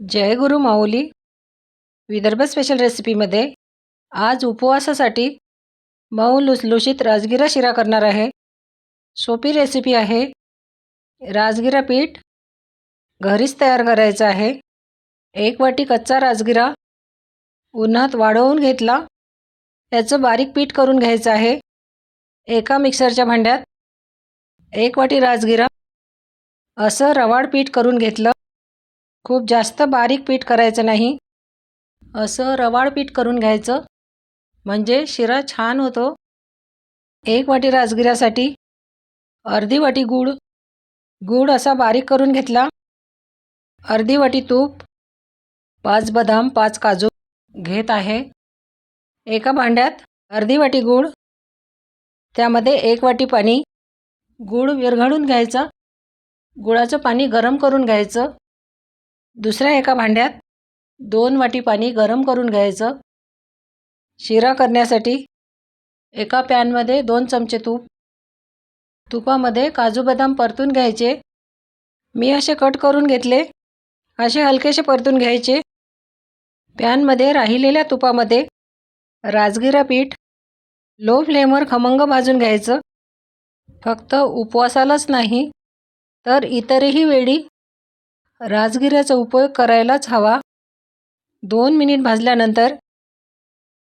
जय गुरु माऊली. Vidarbha special रेसिपीमध्ये आज उपवासासाठी मऊ लुसलुशीत राजगिरा शिरा करणार आहे. सोपी रेसिपी आहे. राजगिरा पीठ घरीच तयार करायचं आहे. एक वाटी कच्चा राजगिरा उन्हात वाळवून घेतला. त्याचं बारीक पीठ करून घ्यायचं आहे. एका मिक्सरच्या भांड्यात एक वाटी राजगिरा असं रवाड पीठ करून घेतलं. खूप जास्त बारीक पीठ करायचं नाही. असं रवाळ पीठ करून घ्यायचं. म्हणजे शिरा छान होतो. एक वाटी राजगिऱ्यासाठी अर्धी वाटी गूळ. गूळ असा बारीक करून घेतला. अर्धी वाटी तूप. पाच बदाम पाच काजू घेत आहे. एका भांड्यात अर्धी वाटी गूळ. त्यामध्ये एक वाटी पाणी. गूळ विरघळून घ्यायचा. गुळाचं पाणी गरम करून घ्यायचं. दुसऱ्या एका भांड्यात दोन वाटी पाणी गरम करून घ्यायचं. शिरा करण्यासाठी एका पॅनमध्ये दोन चमचे तूप. तुपामध्ये काजू बदाम परतून घ्यायचे. मी असे कट करून घेतले. असे हलकेसे परतून घ्यायचे. पॅनमध्ये राहिलेल्या तुपामध्ये राजगिरा पीठ लो फ्लेमवर खमंग भाजून घ्यायचं. फक्त उपवासालाच नाही तर इतरही वेळी राजगिऱ्याचा उपयोग करायलाच हवा. दोन मिनिट भाजल्यानंतर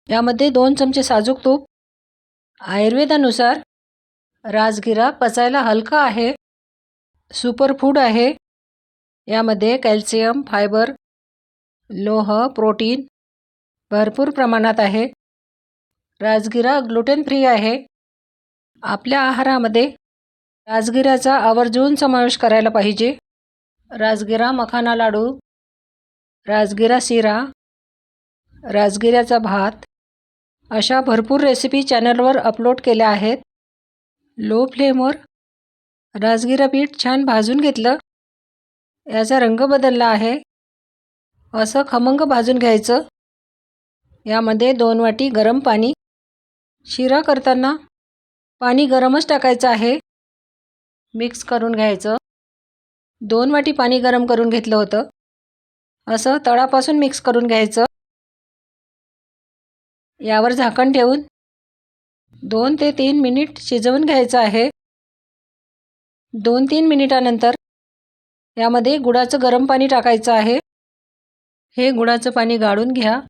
यामध्ये दोन चमचे साजूक तूप आयुर्वेदानुसार राजगिरा पचायला हलका आहे. सुपरफूड आहे. यामध्ये कॅल्शियम फायबर लोह प्रोटीन भरपूर प्रमाणात आहे. राजगिरा ग्लुटेन फ्री आहे. आपल्या आहारामध्ये राजगिऱ्याचा आवर्जून समावेश करायला पाहिजे. राजगिरा मखाना लाडू राजगिरा शिरा राजगिऱ्याचा भात. अशा भरपूर रेसिपी चॅनलवर अपलोड केल्या आहेत. लो फ्लेमवर राजगिरा पीठ छान भाजून घेतलं. याचा रंग बदलला आहे. असं खमंग भाजून घ्यायचं. यामध्ये दोन वाटी गरम पाणी. शिरा करताना पाणी गरमच टाकायचं आहे. मिक्स करून घ्यायचं. दोन वाटी पाणी गरम करून घेतलं होतं. असं तळापासून मिक्स करून घ्यायचं. यावर झाकण ठेवून दोन ते तीन मिनिट शिजवून घ्यायचं आहे. दोन तीन मिनिटानंतर यामध्ये गुळाचं गरम पाणी टाकायचं आहे. हे गुळाचं पाणी गाळून घ्या.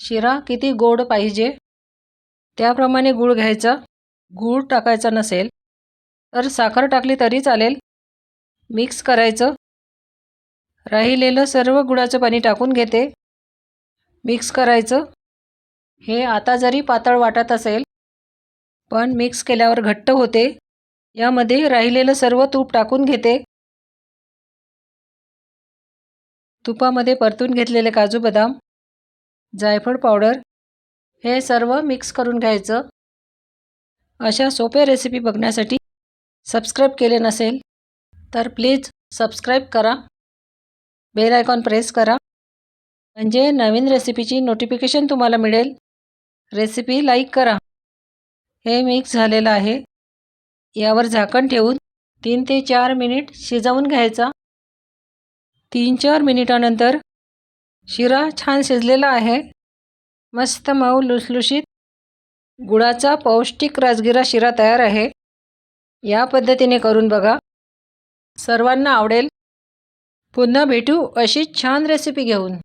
शिरा किती गोड पाहिजे. त्याप्रमाणे गूळ घ्यायचा. गूळ टाकायचा नसेल तर साखर टाकली तरी चालेल. मिक्स करायचं. राहिलेलं सर्व गुळाचं पाणी टाकून घेते. मिक्स करायचं. हे आता जरी पातळ वाटत असेल पण मिक्स केल्यावर घट्ट होते. यामध्ये राहिलेलं सर्व तूप टाकून घेते. तुपामध्ये परतून घेतलेले काजू बदाम जायफळ पावडर हे सर्व मिक्स करून घ्यायचं. अशा सोप्या रेसिपी बघण्यासाठी सबस्क्राईब केले नसेल तर प्लीज सबस्क्राईब करा. बेल आयकॉन प्रेस करा. म्हणजे नवीन रेसिपीची नोटिफिकेशन तुम्हाला मिळेल. रेसिपी लाईक करा. हे मिक्स झालेलं आहे. यावर झाकण ठेवून तीन ते चार मिनिट शिजवून घ्यायचा. तीन चार मिनिटानंतर शिरा छान शिजलेला आहे. मस्त मऊ लुसलुशीत गुळाचा पौष्टिक राजगिरा शिरा तयार आहे. या पद्धतीने करून बघा. सर्वांना आवडेल. पुन्हा भेटू अशीच छान रेसिपी घेऊन.